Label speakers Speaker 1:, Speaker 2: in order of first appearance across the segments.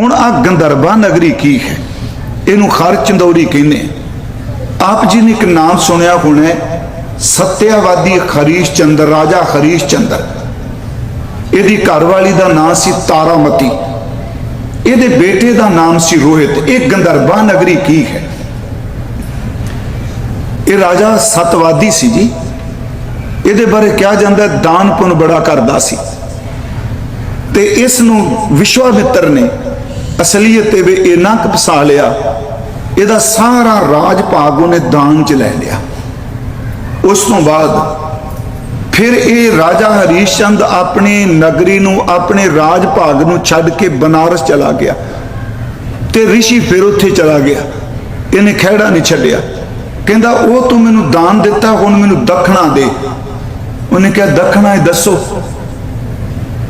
Speaker 1: ਹੁਣ ਆ ਗੰਧਰਵਾ ਨਗਰੀ ਕੀ ਹੈ? ਇਹਨੂੰ ਖਰ ਚੰਦੌਰੀ ਕਹਿੰਦੇ ਆਪ ਜੀ ਨੇ ਇੱਕ ਨਾਮ ਸੁਣਿਆ ਹੋਣਾ ਸਤਿਆਵਾਦੀ ਸੱਤਿਆਵਾਦੀ ਖਰੀਸ਼ ਚੰਦਰ, ਰਾਜਾ ਖਰੀਸ਼ ਚੰਦਰ। ਇਹਦੀ ਘਰਵਾਲੀ ਦਾ ਨਾਮ ਸੀ ਤਾਰਾਮਤੀ। ਇਹਦੇ ਬੇਟੇ ਦਾ ਨਾਮ ਸੀ ਰੋਹਿਤ। ਇਹ ਗੰਧਰਵਾ ਨਗਰੀ ਕੀ ਹੈ? ਇਹ ਰਾਜਾ ਸਤਵਾਦੀ ਸੀ ਜੀ। ਇਹਦੇ ਬਾਰੇ ਕਿਹਾ ਜਾਂਦਾ ਦਾਨ ਪੁੰਨ ਬੜਾ ਕਰਦਾ ਸੀ। ਤੇ ਇਸ ਨੂੰ ਵਿਸ਼ਵਾਮਿੱਤਰ ਨੇ ਅਸਲੀਅਤ ਤੇ ਵੀ ਇੰਨਾ ਕੁ ਫਸਾ ਲਿਆ। ਇਹਦਾ ਸਾਰਾ ਰਾਜ ਭਾਗ ਉਹਨੇ ਦਾਨ ਚ ਲੈ ਲਿਆ। ਉਸ ਤੋਂ ਬਾਅਦ ਫਿਰ ਇਹ ਰਾਜਾ ਹਰੀਸ਼ ਚੰਦ ਆਪਣੀ ਨਗਰੀ ਨੂੰ, ਆਪਣੇ ਰਾਜ ਭਾਗ ਨੂੰ ਛੱਡ ਕੇ ਬਨਾਰਸ ਚਲਾ ਗਿਆ ਤੇ ਰਿਸ਼ੀ ਫਿਰ ਉੱਥੇ ਚਲਾ ਗਿਆ। ਇਹਨੇ ਖਹਿੜਾ ਨਹੀਂ ਛੱਡਿਆ। ਕਹਿੰਦਾ, ਉਹ ਤੂੰ ਮੈਨੂੰ ਦਾਨ ਦਿੱਤਾ, ਹੁਣ ਮੈਨੂੰ ਦੱਖਣਾ ਦੇ। ਉਹਨੇ ਕਿਹਾ, ਦੱਖਣਾ ਹੀ ਦੱਸੋ।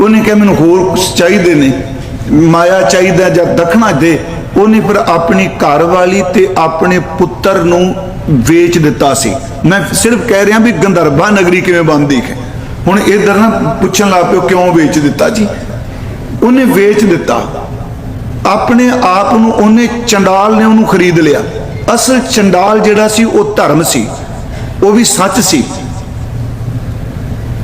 Speaker 1: ਉਹਨੇ ਕਿਹਾ, ਮੈਨੂੰ ਹੋਰ ਕੁਝ ਚਾਹੀਦੇ ਨੇ। ਮਾਇਆ ਚਾਹੀਦਾ ਜਾਂ ਦੱਖਣਾ ਦੇ ਉਹਨੇ ਫਿਰ ਆਪਣੀ ਘਰ ਵਾਲੀ ਤੇ ਆਪਣੇ ਪੁੱਤਰ ਨੂੰ ਵੇਚ ਦਿੱਤਾ ਸੀ। ਮੈਂ ਸਿਰਫ ਕਹਿ ਰਿਹਾ ਵੀ ਗੰਧਰਵਾ ਨਗਰੀ ਕਿਵੇਂ ਬਣਦੀ ਹੈ। ਹੁਣ ਇਧਰ ਨਾ ਪੁੱਛਣ ਲੱਗ ਪਿਓ, ਕਿਉਂ ਵੇਚ ਦਿੱਤਾ ਜੀ? ਉਹਨੇ ਵੇਚ ਦਿੱਤਾ। ਆਪਣੇ ਆਪ ਨੂੰ ਉਹਨੇ ਚੰਡਾਲ ਨੇ ਉਹਨੂੰ ਖਰੀਦ ਲਿਆ। ਅਸਲ ਚੰਡਾਲ ਜਿਹੜਾ ਸੀ, ਉਹ ਧਰਮ ਸੀ। ਉਹ ਵੀ ਸੱਚ ਸੀ।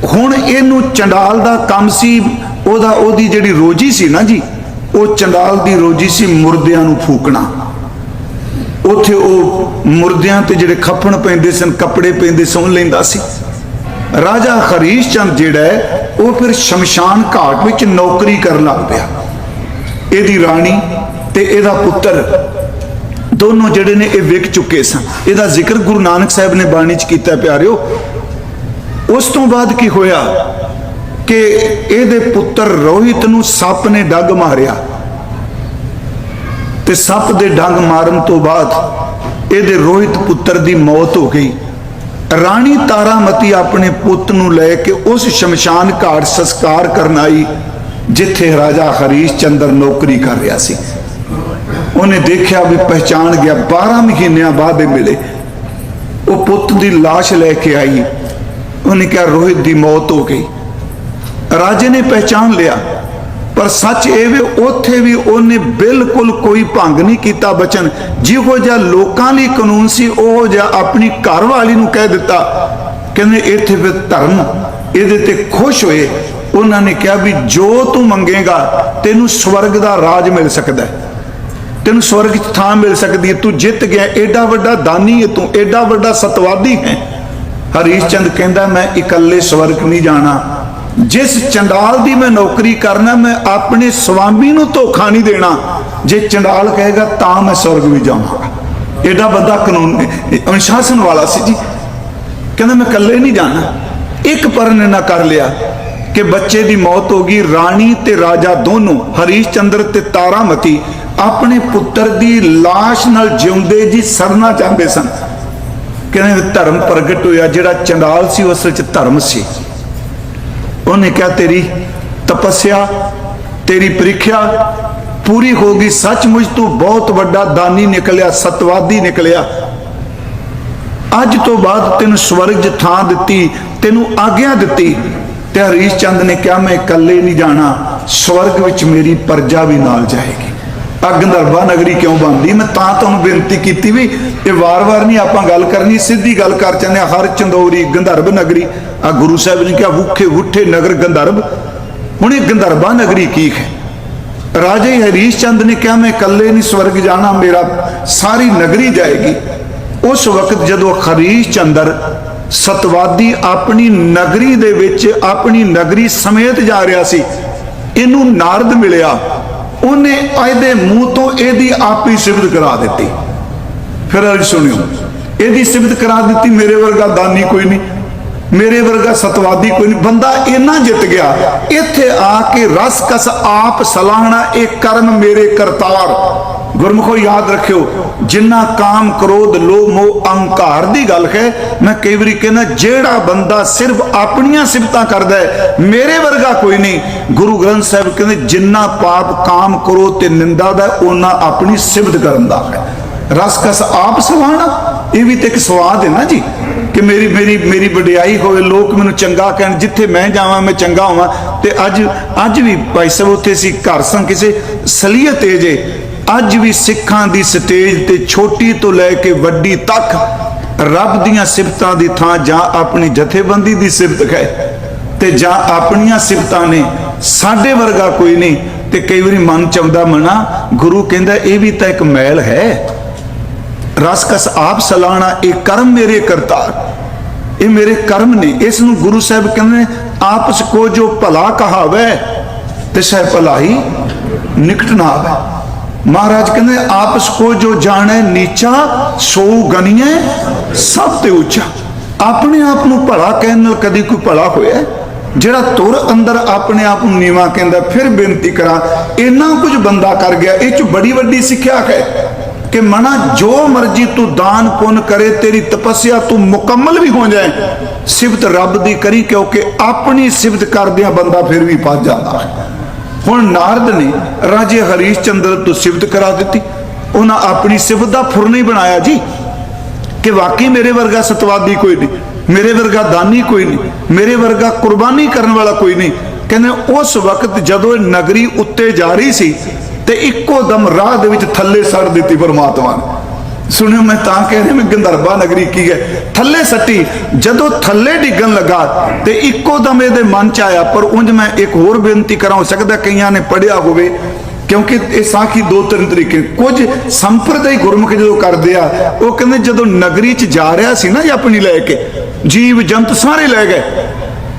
Speaker 1: ਹੁਣ ਇਹਨੂੰ ਚੰਡਾਲ ਦਾ ਕੰਮ ਸੀ ਉਹਦਾ ਉਹਦੀ ਜਿਹੜੀ ਰੋਜੀ ਸੀ ਨਾ ਜੀ, ਉਹ ਚੰਡਾਲ ਦੀ ਰੋਜੀ ਸੀ ਮੁਰਦਿਆਂ ਨੂੰ ਫੂਕਣਾ। ਉੱਥੇ ਉਹ ਮੁਰਦਿਆਂ ਤੇ ਜਿਹੜੇ ਖੱਫਣ ਪੈਂਦੇ ਸਨ, ਕੱਪੜੇ ਪੈਂਦੇ ਸੌਂ ਲੈਂਦਾ ਸੀ। ਰਾਜਾ ਖਰੀਸ਼ ਚੰਦ ਜਿਹੜਾ ਉਹ ਫਿਰ ਸ਼ਮਸ਼ਾਨ ਘਾਟ ਵਿੱਚ ਨੌਕਰੀ ਕਰਨ ਲੱਗ ਪਿਆ। ਇਹਦੀ ਰਾਣੀ ਤੇ ਇਹਦਾ ਪੁੱਤਰ ਦੋਨੋਂ ਜਿਹੜੇ ਨੇ ਇਹ ਵਿਕ ਚੁੱਕੇ ਸਨ। ਇਹਦਾ ਜ਼ਿਕਰ ਗੁਰੂ ਨਾਨਕ ਸਾਹਿਬ ਨੇ ਬਾਣੀ ਚ ਕੀਤਾ, ਪਿਆਰਿਓ। ਉਸ ਤੋਂ ਬਾਅਦ ਕੀ ਹੋਇਆ? ਕਿ ਇਹਦੇ ਪੁੱਤਰ ਰੋਹਿਤ ਨੂੰ ਸੱਪ ਨੇ ਡੰਗ ਮਾਰਿਆ। ਤੇ ਸੱਪ ਦੇ ਡੰਗ ਮਾਰਨ ਤੋਂ ਬਾਅਦ ਇਹਦੇ ਰੋਹਿਤ ਪੁੱਤਰ ਦੀ ਮੌਤ ਹੋ ਗਈ। ਰਾਣੀ ਤਾਰਾਮਤੀ ਆਪਣੇ ਪੁੱਤ ਨੂੰ ਲੈ ਕੇ ਉਸ ਸ਼ਮਸ਼ਾਨ ਘਾਟ ਸੰਸਕਾਰ ਕਰਨ ਆਈ, ਜਿੱਥੇ ਰਾਜਾ ਹਰੀਸ਼ ਚੰਦਰ ਨੌਕਰੀ ਕਰ ਰਿਹਾ ਸੀ। ਉਹਨੇ ਦੇਖਿਆ ਵੀ ਪਹਿਚਾਨ ਗਿਆ 12 ਮਹੀਨਿਆਂ ਬਾਅਦ ਇਹ ਮਿਲੇ। ਉਹ ਪੁੱਤ ਦੀ লাশ ਲੈ ਕੇ ਆਈ। ਉਹਨੇ ਕਿਹਾ, ਰੋਹਿਤ ਦੀ ਮੌਤ ਹੋ ਗਈ। ਰਾਜੇ ਨੇ ਪਹਿਚਾਨ ਲਿਆ। ਪਰ ਸੱਚ ਇਹ ਵੀ, ਉੱਥੇ ਵੀ ਉਹਨੇ ਬਿਲਕੁਲ ਕੋਈ ਭੰਗ ਨਹੀਂ ਕੀਤਾ ਬਚਨ। ਜਿਹੋ ਜਿਹਾ ਲੋਕਾਂ ਲਈ ਕਾਨੂੰਨ ਸੀ, ਉਹ ਜਿਹਾ ਆਪਣੀ ਘਰ ਵਾਲੀ ਨੂੰ ਕਹਿ ਦਿੱਤਾ। ਕਹਿੰਦੇ, ਇੱਥੇ ਫਿਰ ਧਰਮ, ਇਹਦੇ ਤੇ ਖੁਸ਼ ਹੋਏ। ਉਹਨਾਂ ਨੇ ਕਿਹਾ ਵੀ ਜੋ ਤੂੰ ਮੰਗੇਗਾ, ਤੈਨੂੰ ਸਵਰਗ ਦਾ ਰਾਜ ਮਿਲ ਸਕਦਾ ਹੈ। ਤੈਨੂੰ ਸਵਰਗ 'ਚ ਥਾਂ ਮਿਲ ਸਕਦੀ ਹੈ। ਤੂੰ ਜਿੱਤ ਗਿਆ, ਏਡਾ ਵੱਡਾ ਦਾਨੀ ਹੈ ਤੂੰ, ਏਡਾ ਵੱਡਾ ਸਤਵਾਦੀ ਹੈ। ਹਰੀਸ਼ ਚੰਦ ਕਹਿੰਦਾ, ਮੈਂ ਇਕੱਲੇ ਸਵਰਗ ਨਹੀਂ ਜਾਣਾ। ਜਿਸ ਚੰਡਾਲ ਦੀ ਮੈਂ ਨੌਕਰੀ ਕਰਨਾ, ਮੈਂ ਆਪਣੇ ਸਵਾਮੀ ਨੂੰ ਧੋਖਾ ਨਹੀਂ ਦੇਣਾ। ਜੇ ਚੰਡਾਲ ਕਹੇਗਾ, ਤਾਂ ਮੈਂ ਸਵਰਗ ਵੀ ਜਾਵਾਂਗਾ ਏਡਾ ਵੱਡਾ ਕਾਨੂੰਨ ਅਨੁਸ਼ਾਸਨ ਵਾਲਾ ਸੀ ਜੀ। ਕਹਿੰਦਾ, ਮੈਂ ਇਕੱਲੇ ਨਹੀਂ ਜਾਣਾ। ਇੱਕ ਪਰਨ ਨਾ ਕਰ ਲਿਆ ਕਿ ਬੱਚੇ ਦੀ ਮੌਤ ਹੋ ਗਈ, ਰਾਣੀ ਤੇ ਰਾਜਾ ਦੋਨੋਂ ਹਰੀਸ਼ ਚੰਦਰ ਤੇ ਤਾਰਾਮਤੀ, ਆਪਣੇ ਪੁੱਤਰ ਦੀ লাশ ਨਾਲ ਜਿਉਂਦੇ ਜੀ, ਸਰਨਾ ਚਾਹੁੰਦੇ ਸਨ। ਕਹਿੰਦੇ, ਧਰਮ ਪ੍ਰਗਟ ਹੋਇਆ, ਜਿਹੜਾ ਚੰਡਾਲ ਸੀ, ਉਸ ਵਿੱਚ ਧਰਮ ਸੀ। ਉਹਨੇ ਕਿਹਾ, ਤੇਰੀ ਤਪੱਸਿਆ, ਤੇਰੀ ਪ੍ਰੀਖਿਆ ਪੂਰੀ ਹੋ ਗਈ। ਸੱਚਮੁੱਚ ਤੂੰ ਬਹੁਤ ਵੱਡਾ ਦਾਨੀ ਨਿਕਲਿਆ, ਸਤਵਾਦੀ ਨਿਕਲਿਆ। ਅੱਜ ਤੋਂ ਬਾਅਦ ਤੈਨੂੰ ਸਵਰਗ 'ਚ ਥਾਂ ਦਿੱਤੀ, ਤੈਨੂੰ ਆਗਿਆ ਦਿੱਤੀ ਤੇ ਹਰੀਸ਼ ਚੰਦ ਨੇ ਕਿਹਾ, ਮੈਂ ਇਕੱਲੇ ਨਹੀਂ ਜਾਣਾ, ਸਵਰਗ ਵਿੱਚ ਮੇਰੀ ਪਰਜਾ ਵੀ ਨਾਲ ਜਾਏਗੀ। ਆ ਗੰਧਰਵਾ ਨਗਰੀ ਕਿਉਂ ਬਣਦੀ? ਮੈਂ ਤਾਂ ਤੁਹਾਨੂੰ ਬੇਨਤੀ ਕੀਤੀ ਵੀ ਇਹ ਵਾਰ-ਵਾਰ ਨਹੀਂ ਆਪਾਂ ਗੱਲ ਕਰਨੀ, ਸਿੱਧੀ ਗੱਲ ਕਰ ਚੰਦੇ ਹਰ ਚੰਦੋਰੀ, ਗੰਧਰਵ ਨਗਰੀ ਆ ਗੁਰੂ ਸਾਹਿਬ ਨੇ ਕਿਹਾ, ਭੁੱਖੇ ਉੱਠੇ ਨਗਰ ਗੰਧਰਵ। ਹੁਣ ਇਹ ਗੰਧਰਵਾ ਨਗਰੀ ਕੀ ਹੈ? ਰਾਜੇ ਹਰੀਸ਼ ਚੰਦ ਨੇ ਕਿਹਾ, ਮੈਂ ਇਕੱਲੇ ਨਹੀਂ ਸਵਰਗ ਜਾਣਾ, ਮੇਰਾ ਸਾਰੀ ਨਗਰੀ ਜਾਏਗੀ। ਉਸ ਵਕਤ ਜਦੋਂ ਹਰੀਸ਼ ਚੰਦਰ ਸਤਵਾਦੀ ਆਪਣੀ ਨਗਰੀ ਦੇ ਵਿੱਚ ਆਪਣੀ ਨਗਰੀ ਸਮੇਤ ਜਾ ਰਿਹਾ ਸੀ, ਇਹਨੂੰ ਨਾਰਦ ਮਿਲਿਆ। ਉਹਨੇ ਇਹਦੇ ਮੂੰਹ ਤੋਂ ਇਹਦੀ ਆਪੀ ਸਿਫਤ ਕਰਾ ਦਿੱਤੀ। ਫਿਰ ਅਜ ਸੁਣਿਓ, ਇਹਦੀ ਸਿਫਤ ਕਰਾ ਦਿੱਤੀ, ਮੇਰੇ ਵਰਗਾ ਦਾਨੀ ਕੋਈ ਨਹੀਂ। ਮੇਰੇ ਵਰਗਾ ਸਤਵਾਦੀ ਕੋਈ ਨਹੀਂ। ਬੰਦਾ ਇੰਨਾ ਜਿੱਤ ਗਿਆ, ਇੱਥੇ ਆ ਕੇ ਰਸ ਕਸ ਆਪ ਸਲਾਹਣਾ, ਇਹ ਕਰਮ ਮੇਰੇ ਕਰਤਾਰ। ਗੁਰਮੁਖੋ, ਯਾਦ ਰੱਖਿਓ, ਜਿੰਨਾ ਕਾਮ ਕ੍ਰੋਧ, ਲੋਭ, ਮੋਹ, ਅਹੰਕਾਰ ਦੀ ਗੱਲ ਹੈ, ਮੈਂ ਕਈ ਵਾਰੀ ਕਹਿੰਦਾ, ਜਿਹੜਾ ਬੰਦਾ ਸਿਰਫ ਆਪਣੀਆਂ ਸਿਫਤਾਂ ਕਰਦਾ ਹੈ, ਮੇਰੇ ਵਰਗਾ ਕੋਈ ਨਹੀਂ। ਗੁਰੂ ਗ੍ਰੰਥ ਸਾਹਿਬ ਕਹਿੰਦੇ, ਜਿੰਨਾ ਪਾਪ, ਕਾਮ, ਕ੍ਰੋਧ ਤੇ ਨਿੰਦਾ ਦਾ ਉਹਨਾਂ ਆਪਣੀ ਸਿਫਤ ਕਰਨ ਦਾ ਹੈ। ਰਸ ਕਸ ਆਪ ਸਲਾਹਣਾ ਇਹ ਵੀ ਤੇ ਇੱਕ ਸਵਾਦ ਹੈ ਨਾ ਜੀ, ਕਿ ਮੇਰੀ ਮੇਰੀ ਮੇਰੀ ਵਡਿਆਈ ਹੋਵੇ, ਲੋਕ ਮੈਨੂੰ ਚੰਗਾ ਕਹਿਣ, ਜਿੱਥੇ ਮੈਂ ਜਾਵਾਂ, ਮੈਂ ਚੰਗਾ ਹੋਵਾਂ। ਤੇ ਅੱਜ ਅੱਜ ਵੀ ਭਾਈ ਸਾਹਿਬ ਉੱਥੇ ਸੀ ਘਰ ਸੰ ਕਿਸੇ ਸਲੀਅਤ ਏ ਜੇ, ਅੱਜ ਵੀ ਸਿੱਖਾਂ ਦੀ ਸਟੇਜ ਤੇ ਛੋਟੀ ਤੋਂ ਲੈ ਕੇ ਵੱਡੀ ਤੱਕ ਰੱਬ ਦੀਆਂ ਸਿਫਤਾਂ ਦੀ ਥਾਂ ਜਾਂ ਆਪਣੀ ਜਥੇਬੰਦੀ ਦੀ ਸਿਫਤ ਹੈ, ਤੇ ਜਾਂ ਆਪਣੀਆਂ ਸਿਫਤਾਂ ਨੇ, ਸਾਡੇ ਵਰਗਾ ਕੋਈ ਨਹੀਂ। ਤੇ ਕਈ ਵਾਰੀ ਮਨ ਚਾਉਂਦਾ ਮਨਾ, ਗੁਰੂ ਕਹਿੰਦਾ, ਇਹ ਵੀ ਤਾਂ ਇੱਕ ਮੈਲ ਹੈ। ਰਸ ਕਸ ਆਪ ਸਲਾਣਾ, ਇਹ ਕਰਮ ਮੇਰੇ ਕਰਤਾਰ। ਇਹ ਮੇਰੇ ਕਰਮ ਨੇ, ਇਸ ਨੂੰ ਗੁਰੂ ਸਾਹਿਬ ਕਹਿੰਦੇ ਆਪਸ ਕੋ ਜੋ ਭਲਾ ਕਹਾਵੇ, ਤੇ ਭਲਾਈ ਨਿਕਟ ਨਾ ਆਵੇ। ਮਹਾਰਾਜ ਕਹਿੰਦੇ ਆਪਸ ਕੋ ਜੋ ਜਾਣੇ ਨੀਚਾ, ਸੋ ਗਨੀਏ ਸਭ ਤੇ ਉੱਚਾ। ਆਪਣੇ ਆਪ ਨੂੰ ਭਲਾ ਕਹਿਣ ਨਾਲ ਕਦੀ ਕੋਈ ਭਲਾ ਹੋਇਆ? ਜਿਹੜਾ ਤੁਰ ਅੰਦਰ ਆਪਣੇ ਆਪ ਨੂੰ ਨੀਵਾ ਕਹਿੰਦਾ, ਫਿਰ ਬੇਨਤੀ ਕਰਾਂ, ਇੰਨਾ ਕੁਝ ਬੰਦਾ ਕਰ ਗਿਆ, ਇਹ ਚ ਬੜੀ ਵੱਡੀ ਸਿੱਖਿਆ ਹੈ। ਕਿ ਮਨਾ ਜੋ ਮਰਜ਼ੀ ਤੂੰ ਦਾਨ ਪੁੰਨ ਕਰੇ, ਤੇਰੀ ਤਪੱਸਿਆ ਤੂੰ ਮੁਕੰਮਲ ਵੀ ਹੋ ਜਾਏ। ਸਿਫਤ ਰੱਬ ਦੀ ਕਰੀ ਕਿਉਂਕਿ ਆਪਣੀ ਸਿਫਤ ਕਰਦਿਆਂ ਬੰਦਾ ਫਿਰ ਵੀ ਪੱਜ ਜਾਂਦਾ ਹੈ। ਹੁਣ ਨਾਰਦ ਨੇ ਰਾਜੇ ਹਰੀਸ਼ ਚੰਦਰ ਤੋਂ ਸਿਫਤ ਕਰਾ ਦਿੱਤੀ। ਉਹਨਾਂ ਆਪਣੀ ਸਿਫਤ ਦਾ ਫੁਰ ਨਹੀਂ ਬਣਾਇਆ ਜੀ ਕਿ ਵਾਕਈ ਮੇਰੇ ਵਰਗਾ ਸਤਵਾਦੀ ਕੋਈ ਨਹੀਂ, ਮੇਰੇ ਵਰਗਾ ਦਾਨੀ ਕੋਈ ਨਹੀਂ, ਮੇਰੇ ਵਰਗਾ ਕੁਰਬਾਨੀ ਕਰਨ ਵਾਲਾ ਕੋਈ ਨਹੀਂ। ਕਹਿੰਦੇ ਉਸ ਵਕਤ ਜਦੋਂ ਇਹ ਨਗਰੀ ਉੱਤੇ ਜਾ ਰਹੀ ਸੀ ਤੇ ਇੱਕੋ ਦਮ ਰਾਹ ਦੇ ਵਿੱਚ ਥੱਲੇ ਸੜ ਦਿੱਤੀ ਪਰਮਾਤਮਾ ਨੇ। ਸੁਣਿਓ, ਮੈਂ ਤਾਂ ਕਹਿ ਰਿਹਾ, ਮੈਂ ਗੰਧਰਬਾ ਨਗਰੀ ਕੀ ਹੈ? ਥੱਲੇ ਸੱਟੀ, ਜਦੋਂ ਥੱਲੇ ਡਿੱਗਣ ਲੱਗਾ ਤੇ ਇੱਕੋ ਦਮ ਇਹਦੇ ਮਨ ਚ ਆਇਆ, ਪਰ ਉਂਝ ਮੈਂ ਇੱਕ ਹੋਰ ਬੇਨਤੀ ਕਰਾਂ, ਹੋ ਸਕਦਾ ਕਈਆਂ ਨੇ ਪੜਿਆ ਹੋਵੇ, ਕਿਉਂਕਿ ਇਹ ਸਾਖੀ ਦੋ ਤਿੰਨ ਤਰੀਕੇ। ਕੁਝ ਸੰਪਰਦਾਇ ਗੁਰਮੁਖ ਜਦੋਂ ਕਰਦੇ ਆ, ਉਹ ਕਹਿੰਦੇ ਜਦੋਂ ਨਗਰੀ ਚ ਜਾ ਰਿਹਾ ਸੀ ਨਾ ਇਹ ਆਪਣੀ ਲੈ ਕੇ, ਜੀਵ ਜੰਤ ਸਾਰੇ ਲੈ ਗਏ,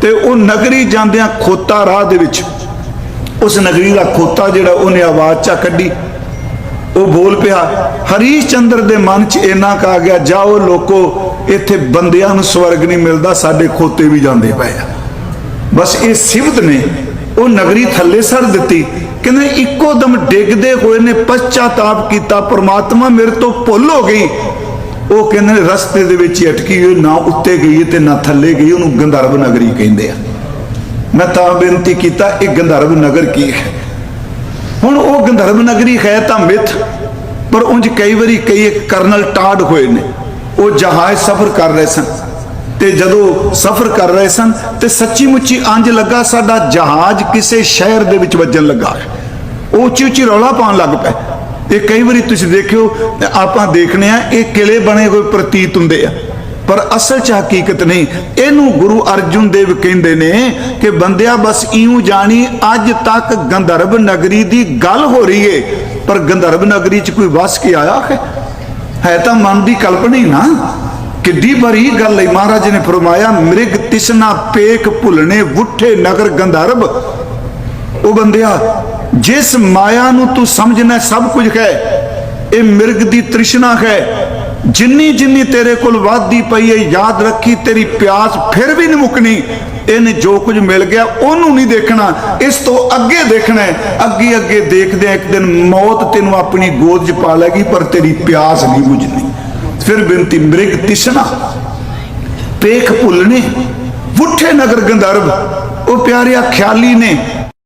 Speaker 1: ਤੇ ਉਹ ਨਗਰੀ ਜਾਂਦਿਆਂ ਖੋਤਾ ਰਾਹ ਦੇ ਵਿੱਚ। ਉਸ ਨਗਰੀ ਦਾ ਖੋਤਾ ਜਿਹੜਾ ਉਹਨੇ ਆਵਾਜ਼ ਚਾ ਕੱਢੀ ਉਹ ਬੋਲ ਪਿਆ ਹਰੀਸ਼ ਚੰਦਰ ਦੇ ਮਨ 'ਚ ਇੰਨਾ ਕਾ ਗਿਆ ਜਾਓ ਲੋਕੋ ਇੱਥੇ ਬੰਦਿਆਂ ਨੂੰ ਸਵਰਗ ਨਹੀਂ ਮਿਲਦਾ ਸਾਡੇ ਖੋਤੇ ਵੀ ਜਾਂਦੇ ਪਏ ਆ ਬਸ ਇਹ ਸਿਫਤ ਨੇ ਉਹ ਨਗਰੀ ਥੱਲੇ ਸੜ ਦਿੱਤੀ ਕਹਿੰਦੇ ਇੱਕੋ ਦਮ ਡਿੱਗਦੇ ਹੋਏ ਨੇ ਪਛਤਾਤਾਪ ਕੀਤਾ ਪ੍ਰਮਾਤਮਾ ਮੇਰੇ ਤੋਂ ਭੁੱਲ ਹੋ ਗਈ ਉਹ ਕਹਿੰਦੇ ਨੇ ਰਸਤੇ ਦੇ ਵਿੱਚ ਅਟਕੀ ਹੋਈ ਨਾ ਉੱਤੇ ਗਈ ਤੇ ਨਾ ਥੱਲੇ ਗਈ ਉਹਨੂੰ ਗੰਧਰਵ ਨਗਰੀ ਕਹਿੰਦੇ ਆ ਮੈਂ ਤਾਂ ਬੇਨਤੀ ਕੀਤਾ ਇਹ ਗੰਧਰਵ ਨਗਰ ਕੀ ਹੈ? ਹੁਣ ਉਹ ਗੰਧਰਵ ਨਗਰੀ ਹੈ ਤਾਂ ਮਿੱਥ, ਪਰ ਉਂਝ ਕਈ ਵਾਰੀ ਕਈ ਕਰਨਲ ਟਾਡ ਹੋਏ ਨੇ। ਉਹ ਜਹਾਜ਼ ਸਫ਼ਰ ਕਰ ਰਹੇ ਸਨ ਤੇ ਜਦੋਂ ਸਫ਼ਰ ਕਰ ਰਹੇ ਸਨ ਤੇ ਸੱਚੀ ਮੁੱਚੀ ਅੰਜ ਲੱਗਾ ਸਾਡਾ ਜਹਾਜ਼ ਕਿਸੇ ਸ਼ਹਿਰ ਦੇ ਵਿੱਚ ਵੱਜਣ ਲੱਗਾ ਹੈ। ਉਹ ਉੱਚੀ ਉੱਚੀ ਰੌਲਾ ਪਾਉਣ ਲੱਗ ਪਏ। ਇਹ ਕਈ ਵਾਰੀ ਤੁਸੀਂ ਦੇਖਿਓ, ਆਪਾਂ ਦੇਖਨੇ ਆ ਇਹ ਕਿਲੇ ਬਣੇ ਹੋਏ ਪ੍ਰਤੀਤ ਹੁੰਦੇ ਆ। ਪਰ ਅਸਲ ਚ ਹਕੀਕਤ ਨਹੀਂ। ਇਹਨੂੰ ਗੁਰੂ ਅਰਜੁਨ ਦੇਵ ਕਹਿੰਦੇ ਨੇ ਕਿ ਬੰਦਿਆ, ਬਸ ਇਉਂ ਜਾਣੀ, ਅੱਜ ਤੱਕ ਗੰਧਰਵ ਨਗਰੀ ਦੀ ਗੱਲ ਹੋ ਰਹੀ ਏ। ਪਰ ਗੰਧਰਵ ਨਗਰੀ ਚ ਕੋਈ ਵਸ ਕੇ ਆਇਆ ਹੈ? ਹੈ ਤਾਂ ਮਨ ਦੀ ਕਲਪਨਾ ਹੀ ਨਾ। ਕਿੱਡੀ ਬੜੀ ਗੱਲ ਹੈ ਮਹਾਰਾਜ ਨੇ ਫਰਮਾਇਆ, ਮ੍ਰਿਗ ਤਿਸਨਾ ਪੇਕ ਭੁੱਲਣੇ, ਵੁੱਠੇ ਨਗਰ ਗੰਧਰਵ। ਉਹ ਬੰਦਿਆ, ਜਿਸ ਮਾਇਆ ਨੂੰ ਤੂੰ ਸਮਝਣਾ ਸਭ ਕੁਝ ਹੈ, ਇਹ ਮਿਰਗ ਦੀ ਤ੍ਰਿਸ਼ਨਾ ਹੈ। ਜਿੰਨੀ ਜਿੰਨੀ ਤੇਰੇ ਕੋਲ ਵਾਧਦੀ ਪਈ ਹੈ ਯਾਦ ਰੱਖੀ, ਤੇਰੀ ਪਿਆਸ ਫਿਰ ਵੀ ਨਹੀਂ ਮੁੱਕਣੀ। ਇਹਨੇ ਜੋ ਕੁਝ ਮਿਲ ਗਿਆ, ਉਹਨੂੰ ਨਹੀਂ ਦੇਖਣਾ, ਇਸ ਤੋਂ ਅੱਗੇ ਦੇਖਣਾ ਹੈ ਅੱਗੇ ਅੱਗੇ ਦੇਖਦੇ ਇੱਕ ਦਿਨ ਮੌਤ ਤੈਨੂੰ ਆਪਣੀ ਗੋਦ 'ਚ ਪਾ ਲੈਗੀ, ਪਰ ਤੇਰੀ ਪਿਆਸ ਨਹੀਂ ਬੁਝਣੀ। ਫਿਰ ਬੇਨਤੀ, ਮ੍ਰਿਗ ਤਿਸ਼ਨਾ ਪੇਖ ਭੁੱਲਣੇ। ਵੁੱਠੇ ਨਗਰ ਗੰਧਰਵ। ਉਹ ਪਿਆਰਿਆ ਖਿਆਲੀ ਨੇ।